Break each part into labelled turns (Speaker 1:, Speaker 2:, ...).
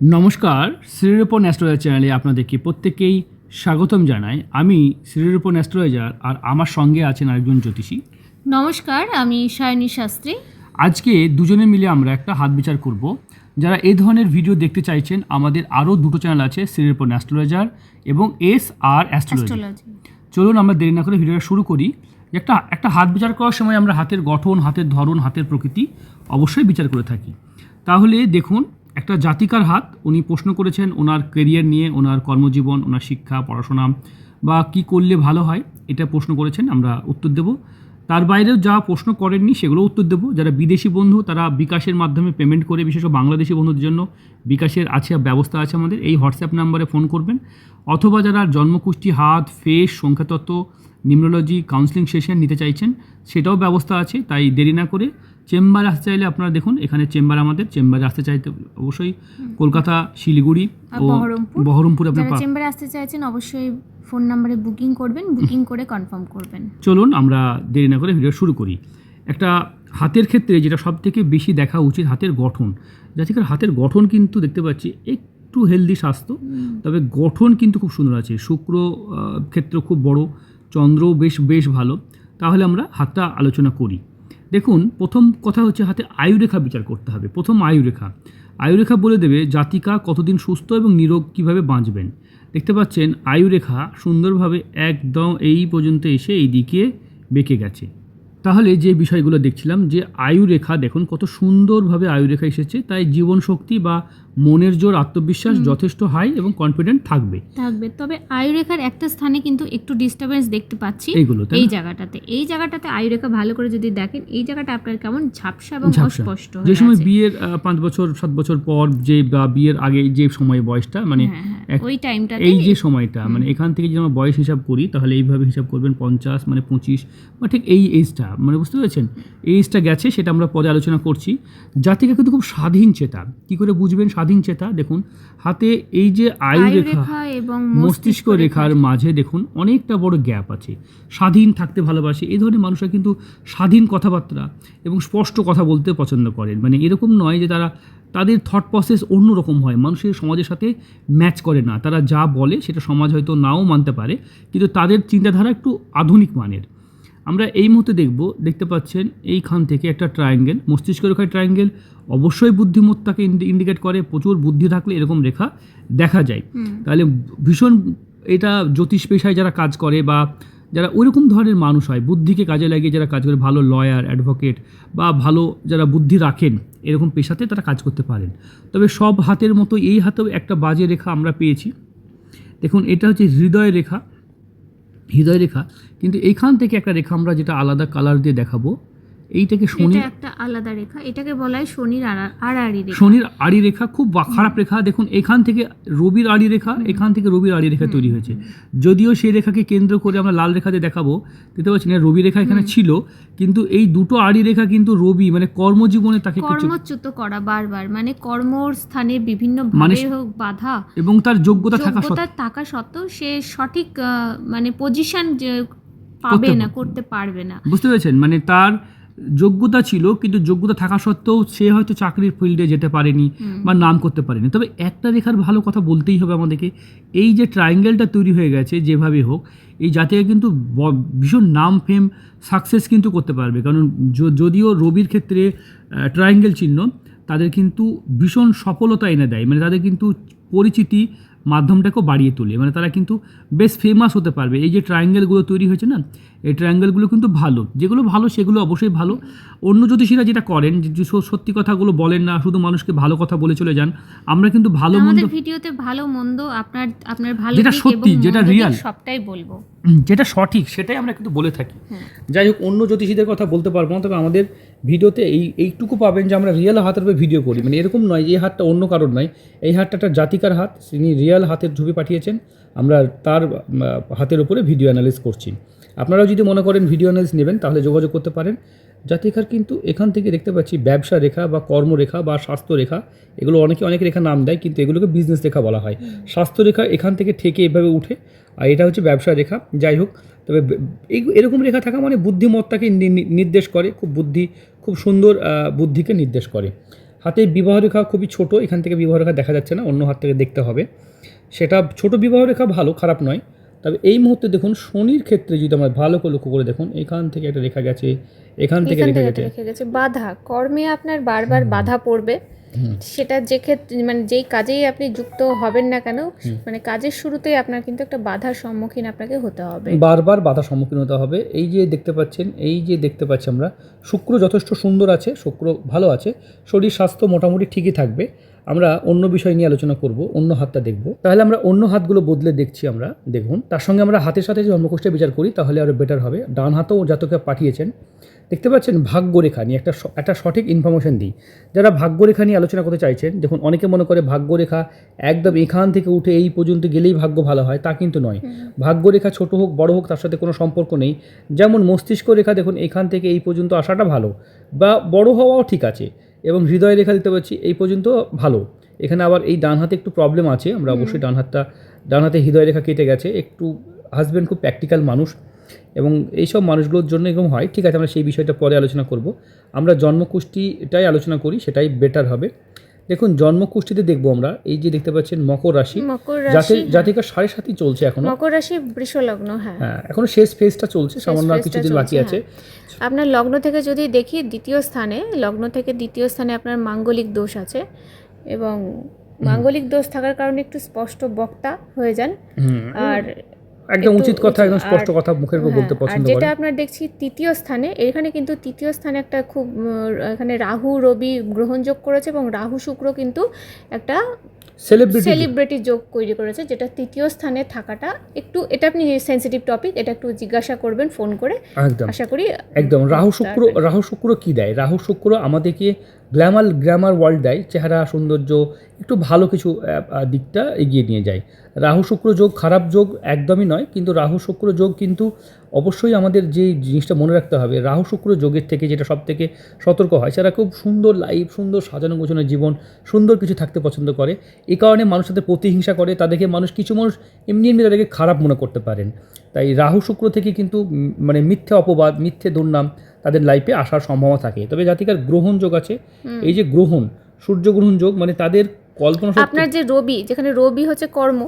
Speaker 1: নমস্কার শ্রীরূপন অ্যাস্ট্রোলজার চ্যানেলে আপনাদেরকে প্রত্যেকেই স্বাগতম জানাই। আমি শ্রীরূপন অ্যাস্ট্রোলজার আর আমার সঙ্গে আছেন আরেকজন জ্যোতিষী।
Speaker 2: নমস্কার আমি সায়নী শাস্ত্রী।
Speaker 1: আজকে দুজনে মিলে আমরা একটা হাত বিচার করব। যারা এই ধরনের ভিডিও দেখতে চাইছেন আমাদের আরও দুটো চ্যানেল আছে শ্রীরূপন অ্যাস্ট্রোলজার এবং এস আর অ্যাস্ট্রোলজি।
Speaker 2: অ্যাস্ট্রোলজি।
Speaker 1: চলুন আমরা দেরি না করে ভিডিওটা শুরু করি। একটা একটা হাত বিচার করার সময় আমরা হাতের গঠন হাতের ধরন হাতের প্রকৃতি অবশ্যই বিচার করে থাকি। তাহলে দেখুন একটা জাতিকার হাত, উনি প্রশ্ন করেছেন ওনার কেরিয়ার নিয়ে, ওনার কর্মজীবন, ওনার শিক্ষা, পড়াশোনা, বা কি করলে ভালো হয়, এটা প্রশ্ন করেছেন, আমরা উত্তর দেব। তার বাইরেও যা প্রশ্ন করেননি সেগুলো উত্তর দেবো। যারা বিদেশি বন্ধু, তারা বিকাশের মাধ্যমে পেমেন্ট করে বিশেষ করে বাংলাদেশি বন্ধুদের জন্য বিকাশের আছে, ব্যবস্থা আছে আমাদের, এই হোয়াটসঅ্যাপ নাম্বারে ফোন করবেন। অথবা যারা জন্মকুষ্টি হাত ফেস সংখ্যাতত্ত্ব নিউমোলজি কাউন্সিলিং সেশন নিতে চাইছেন, সেটাও ব্যবস্থা আছে, তাই দেরি না করে চেম্বারে আসতে চাইলে আপনারা দেখুন এখানে চেম্বার আমাদের চেম্বারে আসতে চাইতে অবশ্যই কলকাতা শিলিগুড়ি ও
Speaker 2: বহরমপুর।
Speaker 1: আপনার
Speaker 2: চেম্বারে আসতে চাইছেন অবশ্যই ফোন নাম্বারে বুকিং করবেন বুকিং করে কনফার্ম করবেন।
Speaker 1: চলুন আমরা দেরি না করে ভিডিও শুরু করি। একটা হাতের ক্ষেত্রে যেটা সব থেকে বেশি দেখা উচিত হাতের গঠন। জাতিকার হাতের গঠন কিন্তু দেখতে পাচ্ছি একটু হেলদি স্বাস্থ্য তবে গঠন কিন্তু খুব সুন্দর আছে। শুক্র ক্ষেত্র খুব বড় চন্দ্রও বেশ বেশ ভালো। তাহলে আমরা হাতটা আলোচনা করি। দেখুন, প্রথম কথা হচ্ছে হাতে আয়ুরেখা বিচার করতে হবে। প্রথম আয়ুরেখা আয়ুরেখা বলে দেবে জাতিকা কতদিন সুস্থ এবং নিরোগ কীভাবে বাঁচবেন। দেখতে পাচ্ছেন আয়ুরেখা সুন্দরভাবে একদম এই পর্যন্ত এসে এই দিকে বেঁকে গেছে। তাহলে যে বিষয়গুলো দেখছিলাম যে আয়ুরেখা দেখুন কত সুন্দরভাবে আয়ুরেখা এসেছে তাই জীবন শক্তি বা মনের জোর আত্মবিশ্বাস যথেষ্ট হাই এবং কনফিডেন্ট থাকবে।
Speaker 2: থাকবে। তবে আয়ুরেখার একটা স্থানে কিন্তু একটু ডিস্টারবেন্স দেখতে পাচ্ছি
Speaker 1: এইগুলো
Speaker 2: এই জায়গাটাতে। এই জায়গাটাতে আয়ুরেখা ভালো করে যদি দেখেন এই জায়গাটা আপনার কেমন ঝাপসা এবং। অস্পষ্ট
Speaker 1: যে সময় বিয়ের পাঁচ বছর সাত বছর পর যে বা বিয়ের আগে যে সময় বয়সটা মানে
Speaker 2: হ্যাঁ, হ্যাঁ, ওই টাইমটাতে
Speaker 1: এই যে সময়টা মানে এখান থেকে যদি আমরা বয়স হিসাব করি তাহলে এইভাবে হিসাব করবেন পঞ্চাশ মানে পঁচিশ বা ঠিক এই এজটা মানে বুঝতে পেরেছেন? এই এজটা গেছে সেটা আমরা পরে আলোচনা করছি। জাতিকা কিন্তু খুব স্বাধীন চেতা। কি করে বুঝবেন স্বাধীন চেতা? দেখুন হাতে এই যে আয়ু রেখা
Speaker 2: এবং
Speaker 1: মস্তিষ্ক রেখার মাঝে দেখুন অনেকটা বড় গ্যাপ আছে। স্বাধীন থাকতে ভালোবাসে এই ধরনের মানুষরা কিন্তু স্বাধীন কথাবার্তা এবং স্পষ্ট কথা বলতে পছন্দ করেন। মানে এরকম নয় যে তারা তাদের থট প্রসেস অন্যরকম হয়। মানুষের সমাজের সাথে ম্যাচ করে না। তারা যা বলে সেটা সমাজ হয়তো নাও মানতে পারে কিন্তু তাদের চিন্তাধারা একটু আধুনিক মানের। আমরা এই মুহূর্তে দেখব দেখতে পাচ্ছেন এইখান থেকে একটা ট্রায়াঙ্গেল মস্তিষ্ক রেখার ট্রায়াঙ্গেল অবশ্যই বুদ্ধিমত্তাকে ইন্ডিকেট করে প্রচুর বুদ্ধি থাকলে এরকম রেখা দেখা যায়। তাহলে ভীষণ এটা জ্যোতিষ পেশায় যারা কাজ করে বা যারা ওইরকম ধরনের মানুষ হয় বুদ্ধিকে কাজে লাগিয়ে যারা কাজ করে ভালো লয়ার অ্যাডভোকেট বা ভালো যারা বুদ্ধি রাখেন এরকম পেশাতে তারা কাজ করতে পারেন। তবে সব হাতের মতো এই হাতেও একটা বাজে রেখা আমরা পেয়েছি। দেখুন এটা হচ্ছে হৃদয় রেখা। হৃদয় রেখা। কিন্তু এইখান থেকে একটা রেখা আমরা যেটা আলাদা কালার দিয়ে দেখাবো এইটাকে শনি
Speaker 2: এটা একটা আলাদা রেখা। এটাকে বলা হয় শনির আড়া- আড়াআড়ি রেখা।
Speaker 1: শনির আড়ি রেখা খুব খারাপ রেখা। দেখুন এখান থেকে রবির আড়ি রেখা এখান থেকে রবির আড়ি রেখা তৈরি হয়েছে। যদিও সেই রেখাকে কেন্দ্র করে আমরা লাল রেখাতে দেখাবো দেখতে পাচ্ছি না রবি রেখা এখানে ছিল কিন্তু এই দুটো আড়ি রেখা কিন্তু রবি মানে কর্মজীবনে তাকে
Speaker 2: কর্মচ্যুত করা বারবার মানে কর্মর স্থানে বিভিন্ন
Speaker 1: মানে
Speaker 2: ভাবে হোক বাধা
Speaker 1: এবং তার যোগ্যতা থাকা সত্ত্বেও।
Speaker 2: থাকা সত্ত্বেও সে সঠিক মানে পজিশন পাবে না করতে পারবে না।
Speaker 1: বুঝতে পেরেছেন? মানে তার যোগ্যতা ছিল কিন্তু যোগ্যতা থাকা সত্ত্বেও সে হয়তো চাকরির ফিল্ডে যেতে পারেনি বা নাম করতে পারেনি। তবে একটা রেখার ভালো কথা বলতেই হবে আমাদেরকে এই যে ট্রায়াঙ্গেলটা তৈরি হয়ে গেছে যেভাবে হোক এই জাতিকে কিন্তু ভীষণ নাম ফেম সাকসেস কিন্তু করতে পারবে। কারণ যদিও রবির ক্ষেত্রে ট্রায়াঙ্গেল চিহ্ন তাদের কিন্তু ভীষণ সফলতা এনে দেয়। মানে তাদের কিন্তু পরিচিতি মাধ্যমটাকেও বাড়িয়ে তোলে। মানে তারা কিন্তু বেশ ফেমাস হতে পারবে। এই যে ট্রায়াঙ্গেলগুলো তৈরি হয়েছে না এই ট্রায়াঙ্গেলগুলো কিন্তু ভালো। যেগুলো ভালো সেগুলো অবশ্যই ভালো। অন্য জ্যোতিষীরা যেটা করেন যে সত্যি কথাগুলো বলেন না শুধু মানুষকে ভালো কথা বলে চলে যান আমরা কিন্তু ভালো মন্দ
Speaker 2: ভিডিওতে ভালো মন্দ আপনার আপনার ভালো
Speaker 1: যেটা সত্যি, যেটা রিয়াল
Speaker 2: সবটাই বলব।
Speaker 1: যেটা সঠিক সেটাই আমরা কিন্তু বলে থাকি। যাই হোক অন্য জ্যোতিষীদের কথা বলতে পারব না তবে আমাদের ভিডিওতে এই এইটুকু পাবেন যে আমরা রিয়েল হাতের উপরে ভিডিও করি। মানে এরকম নয় এই হাতটা অন্য কারোর নয়। এই হাতটা একটা জাতিকার হাত তিনি রিয়েল হাতের ছবি পাঠিয়েছেন। আমরা তার হাতের উপরে ভিডিও অ্যানালিস করছি। আপনারাও যদি মনে করেন ভিডিও অ্যানালিস নেবেন তাহলে যোগাযোগ করতে পারেন। জাতিকার কিন্তু এখান থেকে দেখতে পাচ্ছি ব্যবসা রেখা বা কর্মরেখা বা স্বাস্থ্য রেখা এগুলো অনেকে অনেক রেখা নাম দেয় কিন্তু এগুলোকে বিজনেস রেখা বলা হয়। স্বাস্থ্য রেখা এখান থেকে ঠেকে এভাবে উঠে আর এটা হচ্ছে ব্যবসা রেখা যাই হোক। তবে এই এরকম রেখা থাকা মানে বুদ্ধিমত্তাকে নির্দেশ করে খুব বুদ্ধি খুব সুন্দর বুদ্ধিকে নির্দেশ করে। হাতে বিবাহ রেখা খুবই ছোট এখান থেকে বিবাহ রেখা দেখা যাচ্ছে না অন্য হাত থেকে দেখতে হবে। সেটা ছোট বিবাহ রেখা ভালো খারাপ নয়। তবে এই মুহূর্তে দেখুন শনির ক্ষেত্রে যদি আমরা ভালো করে লক্ষ্য করে দেখুন এখান থেকে একটা রেখা গেছে এখান থেকে রেখা গেছে।
Speaker 3: বাধা কর্মে আপনার বারবার বাধা পড়বে। সেটা যে ক্ষেত্রে মানে যেই কাজেই আপনি যুক্ত হবেন না কেন মানে কাজের শুরুতেই আপনার কিন্তু একটা বাধার সম্মুখীন আপনাকে হতে হবে।
Speaker 1: বারবার বাধা সম্মুখীন হতে হবে। এই যে দেখতে পাচ্ছেন এই যে দেখতে পাচ্ছি আমরা শুক্র যথেষ্ট সুন্দর আছে শুক্র ভালো আছে শরীর স্বাস্থ্য মোটামুটি ঠিকই থাকবে। আমরা অন্য বিষয় নিয়ে আলোচনা করব অন্য হাতটা দেখব। তাহলে আমরা অন্য হাতগুলো বদলে দেখছি আমরা দেখুন। তার সঙ্গে আমরা হাতের সাথে যে জন্মকোষ্ঠের বিচার করি তাহলে আরও বেটার হবে। ডান হাতও জাতকে পাঠিয়েছেন। দেখতে পাচ্ছেন ভাগ্যরেখা নিয়ে একটা একটা সঠিক ইনফরমেশন দিই। যারা ভাগ্যরেখা নিয়ে আলোচনা করতে চাইছেন দেখুন অনেকে মনে করে ভাগ্যরেখা একদম এখান থেকে উঠে এই পর্যন্ত গেলেই ভাগ্য ভালো হয় তা কিন্তু নয়। ভাগ্যরেখা ছোট হোক বড় হোক তার সাথে কোনো সম্পর্ক নেই। যেমন মস্তিষ্ক রেখা দেখুন এখান থেকে এই পর্যন্ত আসাটা ভালো বা বড় হওয়াও ঠিক আছে এবং হৃদয় রেখা দিতে পাচ্ছি এই পর্যন্ত ভালো। এখানে আবার এই ডান হাতে একটু প্রবলেম আছে আমরা অবশ্যই ডান হাতটা ডান হাতে হৃদয় রেখা কেটে গেছে। একটু হাজব্যান্ড খুব প্র্যাকটিক্যাল মানুষ। এবং এইসব মানুষগুলোর জন্য এরকম হয় ঠিক আছে আমরা সেই বিষয়টা পরে আলোচনা করব। আমরা জন্মকুষ্ঠিটাই আলোচনা করি সেটাই বেটার হবে। দেখুন জন্মকুষ্ঠিতে দেখব আমরা এই যে দেখতে পাচ্ছেন মকর রাশি।
Speaker 3: মকর
Speaker 1: জাতি সাড়ে সাতই চলছে এখনও।
Speaker 3: মকর রাশি বৃষ লগ্ন হ্যাঁ।
Speaker 1: হ্যাঁ এখনও শেষ ফেজটা চলছে সামান্য কিছুদিন বাকি আছে।
Speaker 3: আপনার লগ্ন থেকে যদি দেখি দ্বিতীয় স্থানে লগ্ন থেকে দ্বিতীয় স্থানে আপনার মাঙ্গলিক দোষ আছে এবং মাঙ্গলিক দোষ থাকার কারণে একটু স্পষ্ট বক্তা হয়ে যান। আর
Speaker 1: একদম উচিত কথা একদম স্পষ্ট কথা মুখের উপর বলতে
Speaker 3: হ্যাঁ,
Speaker 1: পছন্দ
Speaker 3: আর যেটা
Speaker 1: করে
Speaker 3: আপনার দেখছি তৃতীয় স্থানে এখানে কিন্তু তৃতীয় স্থানে একটা খুব এখানে রাহু রবি গ্রহণযোগ করেছে এবং রাহু শুক্র কিন্তু একটা
Speaker 1: সেলিব্রিটি
Speaker 3: যোগ। তৈরি করেছে যেটা তৃতীয় স্থানে থাকাটা একটু এটা আপনি সেন্সিটিভ টপিক এটা একটু জিজ্ঞাসা করবেন ফোন করে। আশা করি
Speaker 1: একদম। রাহু শুক্র রাহু শুক্র কি দেয়? রাহু শুক্র আমাদেরকে গ্ল্যামার গ্ল্যামার ওয়ার্ল্ড দেয় চেহারা সৌন্দর্য একটু ভালো কিছু দিকটা এগিয়ে নিয়ে যায়। রাহু শুক্র যোগ খারাপ যোগ একদমই নয় কিন্তু রাহু শুক্র যোগ কিন্তু অবশ্যই আমাদের যে জিনিসটা মনে রাখতে হবে রাহু শুক্র যোগের থেকে যেটা সব থেকে সতর্ক হয় সেটা খুব সুন্দর লাইফ সুন্দর সাজানো গোছানো জীবন সুন্দর কিছু থাকতে পছন্দ করে। এ কারণে মানুষ তাদের প্রতিহিংসা করে তাদেরকে মানুষ কিছু মানুষ এমনি এমনি তাদেরকে খারাপ মনে করতে পারেন। তাই রাহু শুক্র থেকে কিন্তু মানে মিথ্যে অপবাদ মিথ্যে দুর্নাম তাদের লাইফে আসার সম্ভাবনা থাকে। তবে জাতিকার গ্রহণ যোগ আছে। এই যে গ্রহণ সূর্যগ্রহণ যোগ মানে তাদের কল্পনা
Speaker 3: আপনার যে রবি যেখানে রবি হচ্ছে কর্ম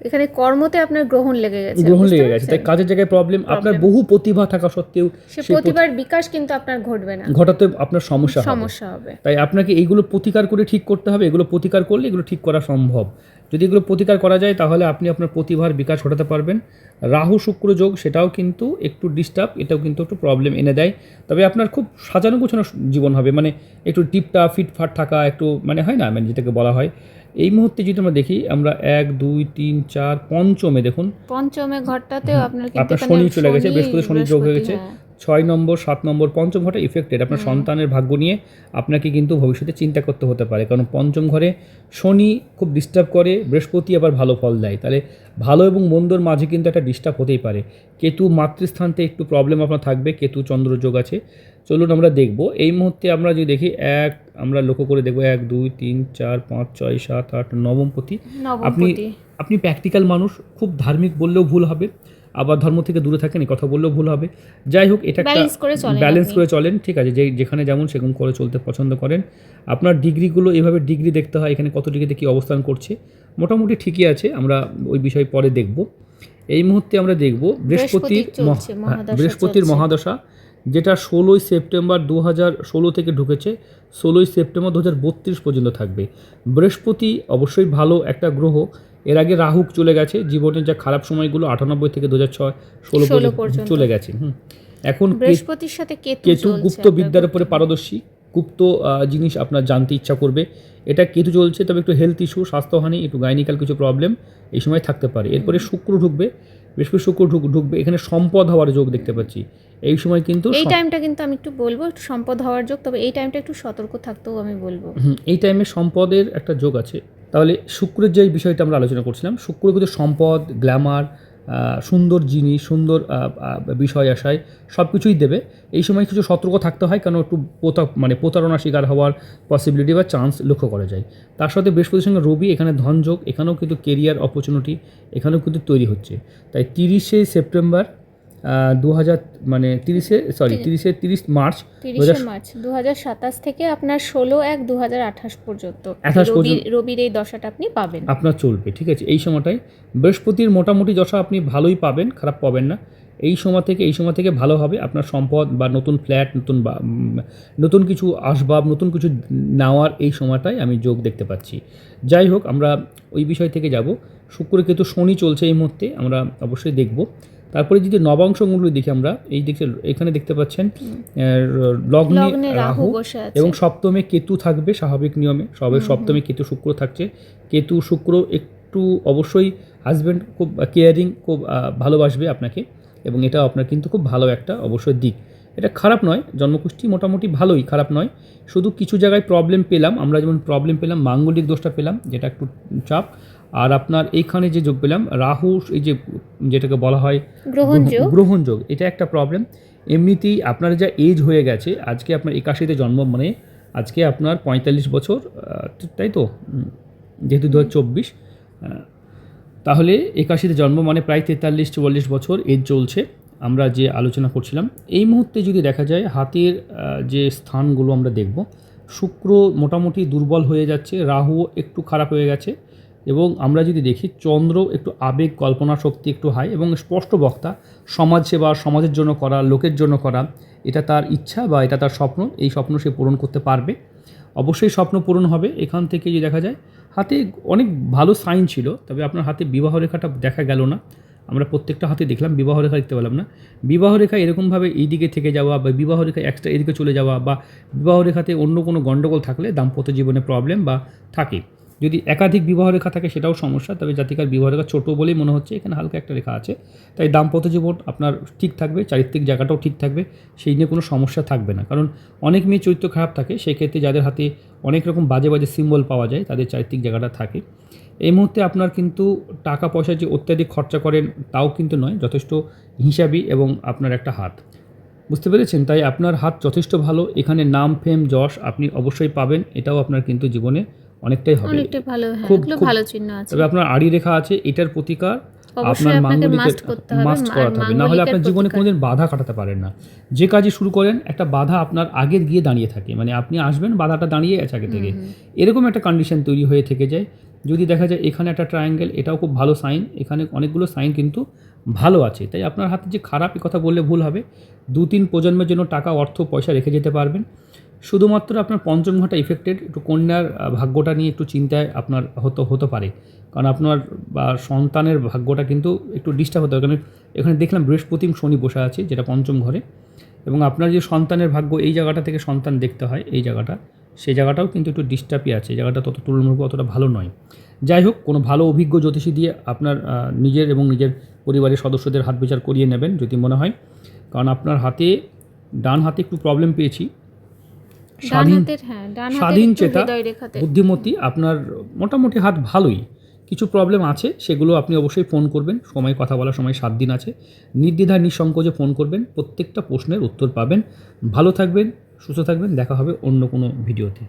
Speaker 3: এখানে কর্মতে আপনার গ্রহণ লেগে গেছে
Speaker 1: গ্রহণ লেগে গেছে তাই কাজের জায়গায় প্রবলেম আপনার বহু প্রতিভা থাকা সত্ত্বেও
Speaker 3: সে প্রতিভার বিকাশ কিন্তু আপনার ঘটবে না।
Speaker 1: ঘটাতে আপনার সমস্যা
Speaker 3: সমস্যা হবে।
Speaker 1: তাই আপনাকে এইগুলো প্রতিকার করে ঠিক করতে হবে এগুলো প্রতিকার করলে এগুলো ঠিক করা সম্ভব। যদি এগুলো প্রতিকার করা যায় তাহলে আপনি আপনার প্রতিভার বিকাশ ঘটাতে পারবেন। রাহু শুক্র যোগ সেটাও কিন্তু একটু ডিস্টার্ব এটাও কিন্তু একটু প্রবলেম এনে দেয়। তবে আপনার খুব সাজানো গোছানো জীবন হবে মানে একটু টিপটা ফিটফাট থাকা একটু মানে হয় না মানে যেটাকে বলা হয়। এই মুহূর্তে যদি আমরা দেখি আমরা এক দুই তিন চার পঞ্চমে দেখুন।
Speaker 3: পঞ্চমে ঘরটাতেও আপনার
Speaker 1: আপনার শনি চলে গেছে বৃহস্পতি শনি যোগ হয়ে গেছে। ছয় নম্বর সাত নম্বর পঞ্চম ঘরে ইফেক্টেড আপনার সন্তানের ভাগ্য নিয়ে আপনাকে কিন্তু ভবিষ্যতে চিন্তা করতে হতে পারে। কারণ পঞ্চম ঘরে শনি খুব ডিস্টার্ব করে বৃহস্পতি আবার ভালো ফল দেয়। তাহলে ভালো এবং মন্দর মাঝে কিন্তু একটা ডিস্টার্ব হতেই পারে। কেতু মাতৃস্থানতে একটু প্রবলেম আপনার থাকবে কেতু চন্দ্র যোগ আছে। চলুন আমরা দেখব। এই মুহূর্তে আমরা যদি দেখি এক আমরা লক্ষ্য করে দেখব এক দুই তিন চার পাঁচ ছয় সাত আট নবমপতি আপনি আপনি প্র্যাকটিক্যাল মানুষ খুব ধার্মিক বললেও ভুল হবে। আবার ধর্ম থেকে দূরে থাকেন এই কথা বললেও ভুল হবে। যাই হোক এটা একটা ব্যালেন্স করে চলেন ঠিক আছে যে যেখানে যেমন সেরকম করে চলতে পছন্দ করেন। আপনার ডিগ্রিগুলো এভাবে ডিগ্রি দেখতে হয় এখানে কত ডিগ্রিতে কী অবস্থান করছে মোটামুটি ঠিকই আছে আমরা ওই বিষয় পরে দেখব। এই মুহূর্তে আমরা দেখব বৃহস্পতির
Speaker 3: মহাদশা
Speaker 1: বৃহস্পতির মহাদশা যেটা ষোলোই সেপ্টেম্বর দু হাজার ষোলো থেকে ঢুকেছে ষোলোই সেপ্টেম্বর দু হাজার বত্রিশ পর্যন্ত থাকবে। বৃহস্পতি অবশ্যই ভালো একটা গ্রহ এর আগে রাহুক চলে গেছে জীবনের যা খারাপ সময়গুলো আটানব্বই থেকে দু হাজার ছয় ষোলো
Speaker 3: 16
Speaker 1: পর্যন্ত। চলে গেছে হুম। এখন
Speaker 3: বৃহস্পতির সাথে কেতু
Speaker 1: গুপ্ত বিদ্যার উপরে পারদর্শী গুপ্ত জিনিস আপনার জানতে ইচ্ছা করবে। এটা কেতু চলছে তবে একটু হেলথ ইস্যু স্বাস্থ্যহানি একটু গাইনিক্যাল কিছু প্রবলেম এই সময় থাকতে পারে। এরপরে শুক্র ঢুকবে বৃহস্পতি শুক্র ঢুক ঢুকবে এখানে সম্পদ হওয়ার যোগ দেখতে পাচ্ছি। এই সময় কিন্তু
Speaker 3: এই টাইমটা কিন্তু আমি একটু বলব একটু সম্পদ হওয়ার যোগ তবে এই টাইমটা একটু সতর্ক থাকতেও আমি বলব।
Speaker 1: হুম, এই টাইমে সম্পদের একটা যোগ আছে। তাহলে শুক্রের যে বিষয়টা আমরা আলোচনা করছিলাম, শুক্র কিন্তু সম্পদ, গ্ল্যামার সুন্দর জিনিস, সুন্দর বিষয় আশায় সব কিছুই দেবে। এই সময় কিছু সতর্ক থাকতে হয়, কেন একটু প্রতা মানে প্রতারণা শিকার হওয়ার পসিবিলিটি বা চান্স লক্ষ্য করা যায়। তার সাথে বৃহস্পতির সঙ্গে রবি, এখানে ধনযোগ, এখানেও কিন্তু কেরিয়ার অপরচুনিটি এখানেও কিন্তু তৈরি হচ্ছে। তাই তিরিশে সেপ্টেম্বর দু হাজার মানে তিরিশে সরি তিরিশে। তিরিশ মার্চ
Speaker 3: তিরিশে মার্চ দু সাতাশ থেকে আপনার ষোলো এক দু হাজার আঠাশ পর্যন্ত।
Speaker 1: 28
Speaker 3: রবির এই দশাটা আপনি পাবেন।
Speaker 1: আপনার চলবে ঠিক আছে? এই সময়টায় বৃহস্পতির মোটামুটি দশা আপনি ভালোই পাবেন খারাপ পাবেন না। এই সময় থেকে এই সময় থেকে ভালো হবে আপনার সম্পদ বা নতুন ফ্ল্যাট নতুন বা নতুন কিছু আসবাব নতুন কিছু নেওয়ার এই সময়টায় আমি যোগ দেখতে পাচ্ছি। যাই হোক আমরা ওই বিষয় থেকে যাব। শুক্র কেতু শনি চলছে এই মুহূর্তে আমরা অবশ্যই দেখব। তারপরে যদি নবাংশগুলো দেখি আমরা এই দিকে এখানে দেখতে পাচ্ছেন লগ্নে
Speaker 3: রাহু
Speaker 1: এবং সপ্তমে কেতু থাকবে স্বাভাবিক নিয়মে। সবে সপ্তমে কেতু শুক্র থাকছে। কেতু শুক্র একটু অবশ্যই হাজব্যান্ড খুব কেয়ারিং খুব ভালোবাসবে আপনাকে এবং এটা আপনার কিন্তু খুব ভালো একটা অবশ্যই দিক। এটা খারাপ নয় জন্মকুষ্ঠী মোটামুটি ভালোই খারাপ নয়। শুধু কিছু জায়গায় প্রবলেম পেলাম আমরা যেমন প্রবলেম পেলাম মাঙ্গলিক দোষটা পেলাম যেটা একটু চাপ। আর আপনার এইখানে যে যোগ পেলাম রাহু এই যে যেটাকে বলা হয়
Speaker 3: গ্রহণযোগ
Speaker 1: গ্রহণযোগ এটা একটা প্রবলেম এমনিতেই আপনার যা এজ হয়ে গেছে আজকে আপনার একাশিতে জন্ম মানে আজকে আপনার পঁয়তাল্লিশ বছর তাই তো? যেহেতু দু হাজার চব্বিশ তাহলে একাশিতে জন্ম মানে প্রায় তেতাল্লিশ চুয়াল্লিশ বছর এজ চলছে। আমরা যে আলোচনা করছিলাম এই মুহূর্তে যদি দেখা যায় হাতের যে স্থানগুলো আমরা দেখব শুক্র মোটামুটি দুর্বল হয়ে যাচ্ছে রাহু একটু খারাপ হয়ে গেছে এবং আমরা যদি দেখি, চন্দ্র একটু আবেগ, কল্পনা শক্তি একটু হাই এবং স্পষ্ট বক্তা, সমাজসেবা, সমাজের জন্য করা, লোকের জন্য করা, এটা তার ইচ্ছা বা এটা তার স্বপ্ন, এই স্বপ্ন সে পূরণ করতে পারবে। অবশ্যই স্বপ্ন পূরণ হবে। এখান থেকে যদি দেখা যায়, হাতে অনেক ভালো সাইন ছিল, তবে আপনার হাতে বিবাহ রেখাটা দেখা গেল না। আমরা প্রত্যেকটা হাতে দেখলাম, বিবাহ রেখা দেখতে পেলাম না। বিবাহ রেখা এরকমভাবে এই দিকে থেকে যাওয়া বা বিবাহ রেখা এক্সট্রা এদিকে চলে যাওয়া বা বিবাহ রেখাতে অন্য কোনো গণ্ডগোল থাকলে দাম্পত্য জীবনে প্রবলেম বা থাকে। যদি একাধিক বিবাহ রেখা থাকে সেটাও সমস্যা, তবে জাতিকার বিবাহ রেখা ছোটো বলেই মনে হচ্ছে, এখানে হালকা একটা রেখা আছে। তাই দাম্পত্য জীবন আপনার ঠিক থাকবে, চারিত্রিক জায়গাটাও ঠিক থাকবে, সেই নিয়ে কোনো সমস্যা থাকবে না। কারণ অনেক মেয়ে চরিত্র খারাপ থাকে সেক্ষেত্রে যাদের হাতে অনেক রকম বাজে বাজে সিম্বল পাওয়া যায়, তাদের চারিত্রিক জায়গাটা থাকে। এই মুহূর্তে আপনার কিন্তু টাকা পয়সা যে অত্যাধিক খরচা করেন, তাও কিন্তু নয়, যথেষ্ট হিসাবি এবং আপনার একটা হাত। বুঝতে পেরেছেন? তাই আপনার হাত যথেষ্ট ভালো, এখানে নাম, ফেম, যশ আপনি অবশ্যই পাবেন, এটাও আপনার কিন্তু জীবনে অনেকটাই হবে।
Speaker 3: অনেকটাই ভালো হ্যাঁ এগুলো ভালো চিহ্ন আছে।
Speaker 1: তবে আপনার আড়ি রেখা আছে এটার প্রতিকার আপনার
Speaker 3: আপনাকে মাস্ট করতে হবে
Speaker 1: মাস্ট করাতে হবে। না হলে আপনার জীবনে কোনোদিন বাধা কাটাতে পারেন না। যে কাজে শুরু করেন একটা বাধা আপনার আগে গিয়ে দাঁড়িয়ে থাকে। মানে আপনি আসবেন বাধাটা দাঁড়িয়ে আছে আগে থেকে। এরকম একটা কন্ডিশন তৈরি হয়ে থেকে যায়। যদি দেখা যায় এখানে একটা ট্রায়াঙ্গেল এটাও খুব ভালো সাইন এখানে অনেকগুলো সাইন কিন্তু ভালো আছে। তাই আপনার হাতে যে খারাপ কথা বললে ভুল হবে। দু তিন প্রজন্মের জন্য টাকা অর্থ পয়সা রেখে যেতে পারবেন। শুধুমাত্র আপনার পঞ্চম ঘণ্টা ইফেক্টেড একটু কন্যার ভাগ্যটা নিয়ে একটু চিন্তায় আপনার হতো, হতে পারে। কারণ আপনার বা সন্তানের ভাগ্যটা কিন্তু একটু ডিস্টার্ব হতে পারে। কারণ এখানে দেখলাম বৃহস্পতি শনি বসে আছে, যেটা পঞ্চম ঘরে। এবং আপনার যে সন্তানের ভাগ্য, এই জায়গাটা থেকে সন্তান দেখতে হয়, এই জায়গাটা। সেই জায়গাটাও কিন্তু একটু ডিস্টার্বই আছে। এই জায়গাটা তত তুলনামূলক অতটা ভালো নয়। যাই হোক, কোনো ভালো অভিজ্ঞ জ্যোতিষী দিয়ে আপনার নিজের এবং নিজের পরিবারের সদস্যদের হাত বিচার করিয়ে নেবেন, যদি মনে হয়। কারণ আপনার হাতে, ডান হাতে একটু প্রবলেম পেয়েছি। স্বাধীন
Speaker 3: হ্যাঁ
Speaker 1: স্বাধীন চেতা
Speaker 3: বুদ্ধিমতি
Speaker 1: বুদ্ধিমতী আপনার মোটামুটি হাত ভালোই। কিছু প্রবলেম আছে সেগুলো আপনি অবশ্যই ফোন করবেন। সময় কথা বলার সময় সাত দিন আছে। নির্দ্বিধায় নিঃসংকোচে ফোন করবেন। প্রত্যেকটা প্রশ্নের উত্তর পাবেন। ভালো থাকবেন সুস্থ থাকবেন। দেখা হবে অন্য কোনো ভিডিওতে